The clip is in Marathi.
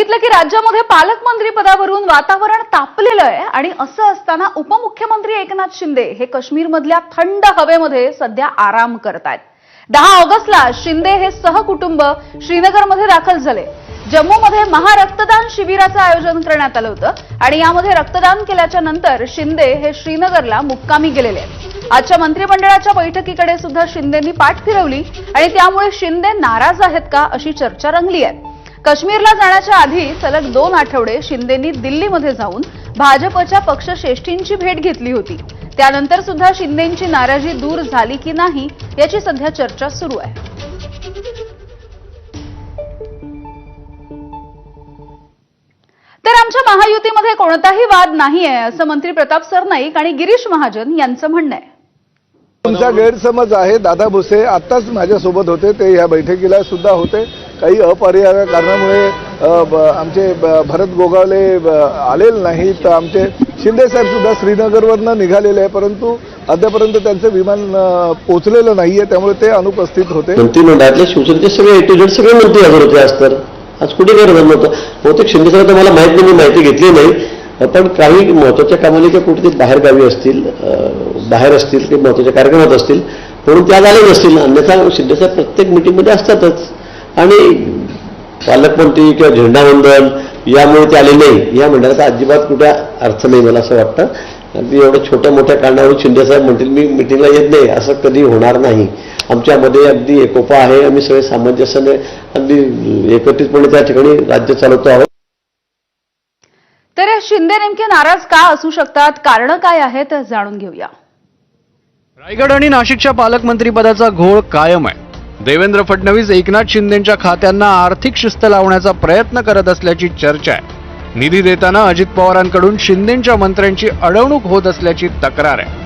सांगितलं की राज्यामध्ये पालकमंत्री पदावरून वातावरण तापलेलं आहे आणि असं असताना उपमुख्यमंत्री एकनाथ शिंदे हे काश्मीरमधल्या थंड हवेमध्ये सध्या आराम करतायत. दहा ऑगस्टला शिंदे हे सहकुटुंब श्रीनगरमध्ये दाखल झाले. जम्मूमध्ये महारक्तदान शिबिराचं आयोजन करण्यात आलं होतं आणि यामध्ये रक्तदान केल्याच्यानंतर शिंदे हे श्रीनगरला मुक्कामी गेलेले आजच्या मंत्रिमंडळाच्या बैठकीकडे सुद्धा शिंदेंनी पाठ फिरवली आणि त्यामुळे शिंदे नाराज आहेत का अशी चर्चा रंगली आहे. काश्मीरला जाण्याच्या आधी सलग दोन आठवडे शिंदेंनी दिल्लीमध्ये जाऊन भाजपच्या पक्षश्रेष्ठींची भेट घेतली होती. त्यानंतर सुद्धा शिंदेंची नाराजी दूर झाली की नाही याची सध्या चर्चा सुरू आहे. तर आमच्या महायुतीमध्ये कोणताही वाद नाहीये असं मंत्री प्रताप सरनाईक आणि गिरीश महाजन यांचं म्हणणं आहे. तुमचा गैरसमज आहे दादा भुसे आत्ताच माझ्यासोबत होते ते या बैठकीला सुद्धा होते. काही अपरिहार्य कारणामुळे आमचे ब- भरत गोगावले ब- आलेले नाहीत. तर आमचे शिंदे सुद्धा श्रीनगरवरनं निघालेले आहे परंतु अद्यापर्यंत त्यांचं विमान पोहोचलेलं नाही आहे त्यामुळे ते अनुपस्थित होते. मंत्रिमंडळातले शिवसेनेचे सगळे ए टू झेड सगळे मंत्री हजर होते आज तर. आज कुठे गैरसमज नव्हतं बहुतेक शिंदे तर मला माहीत नाही मी माहिती घेतली नाही. पण काही महत्त्वाच्या कामाने किंवा कुठेतरी बाहेर गावी असतील बाहेर असतील ते महत्त्वाच्या कार्यक्रमात असतील. म्हणून त्या झाले नसतील. अन्यथा शिंदेसाहेब प्रत्येक मिटिंगमध्ये असतातच. आणि पालकमंत्री किंवा झेंडावंदन यामुळे ते आले नाही. या मंडळाचा अजिबात कुठे अर्थ नाही मला असं वाटतं. अगदी एवढ्या छोट्या मोठ्या कारणावरून शिंदेसाहेब म्हणतील मी मिटिंगला येत नाही. असं कधी होणार नाही. आमच्यामध्ये अगदी एकोपा आहे. आम्ही सगळे सामंजस्याने अगदी एकत्रितपणे त्या ठिकाणी राज्य चालवतो आहोत. तर हे शिंदे नेमके नाराज का असू शकतात? कारण काय आहेत? जाणून घेऊया. रायगड आणि नाशिकच्या पालकमंत्रीपदाचा घोळ कायम आहे. देवेंद्र फडणवीस एकनाथ शिंदेच्या खात्यांना आर्थिक शिस्त लावण्याचा प्रयत्न करत असल्याची चर्चा आहे. निधी देताना अजित पवारांकडून शिंदेच्या मंत्र्यांची अडवणूक होत असल्याची तक्रार आहे.